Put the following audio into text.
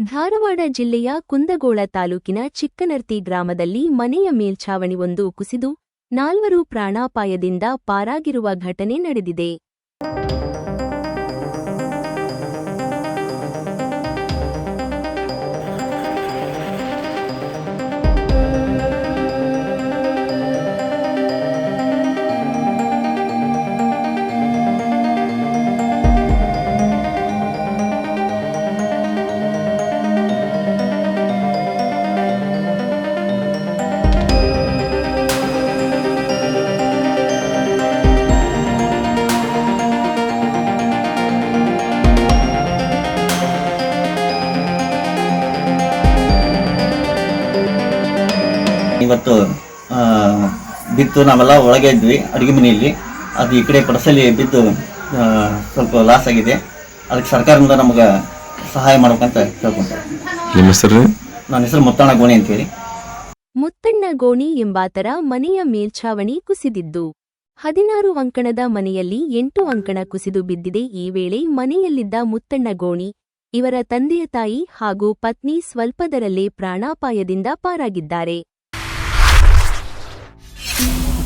ಧಾರವಾಡ ಜಿಲ್ಲೆಯ ಕುಂದಗೋಳ ತಾಲೂಕಿನ ಚಿಕ್ಕನರ್ತಿ ಗ್ರಾಮದಲ್ಲಿ ಮನೆಯ ಮೇಲ್ಛಾವಣಿಯೊಂದು ಕುಸಿದು ನಾಲ್ವರು ಪ್ರಾಣಾಪಾಯದಿಂದ ಪಾರಾಗಿರುವ ಘಟನೆ ನಡೆದಿದೆ. ಇವತ್ತು ಬಿತ್ತು ನಾವೆಲ್ಲ ಒಳಗೆ ಇದ್ವಿ ಅಡುಗೆ ಮನೆಯಲ್ಲಿ. ಅದು ಈ ಕಡೆ ಪಡಸಲಿ ಬಿದ್ದು ಸ್ವಲ್ಪ ಲಾಸ್ ಆಗಿದೆ. ಅದಕ್ಕೆ ಸರ್ಕಾರದಿಂದ ನಮಗೆ ಸಹಾಯ ಮಾಡ್ಬೇಕಂತ ಕೇಳ್ಕೊಂತಾರೆ ನಿಮ್ಮ ಹೆಸರು ನನ್ನ ಹೆಸರು ಮುತ್ತಣ್ಣ ಗೋಣಿ ಅಂತೇಳಿ. ಮುತ್ತಣ್ಣ ಗೋಣಿ ಎಂಬಾತರ ಮನೆಯ ಮೇಲ್ಛಾವಣಿ ಕುಸಿದಿದ್ದು. ಹದಿನಾರು ಅಂಕಣದ ಮನೆಯಲ್ಲಿ ಎಂಟು ಅಂಕಣ ಕುಸಿದು ಬಿದ್ದಿದೆ. ಈ ವೇಳೆ ಮನೆಯಲ್ಲಿದ್ದ ಮುತ್ತಣ್ಣ ಗೋಣಿ ಇವರ ತಂದೆಯ ತಾಯಿ ಹಾಗೂ ಪತ್ನಿ ಸ್ವಲ್ಪದರಲ್ಲೇ ಪ್ರಾಣಾಪಾಯದಿಂದ ಪಾರಾಗಿದ್ದಾರೆ. Thank you.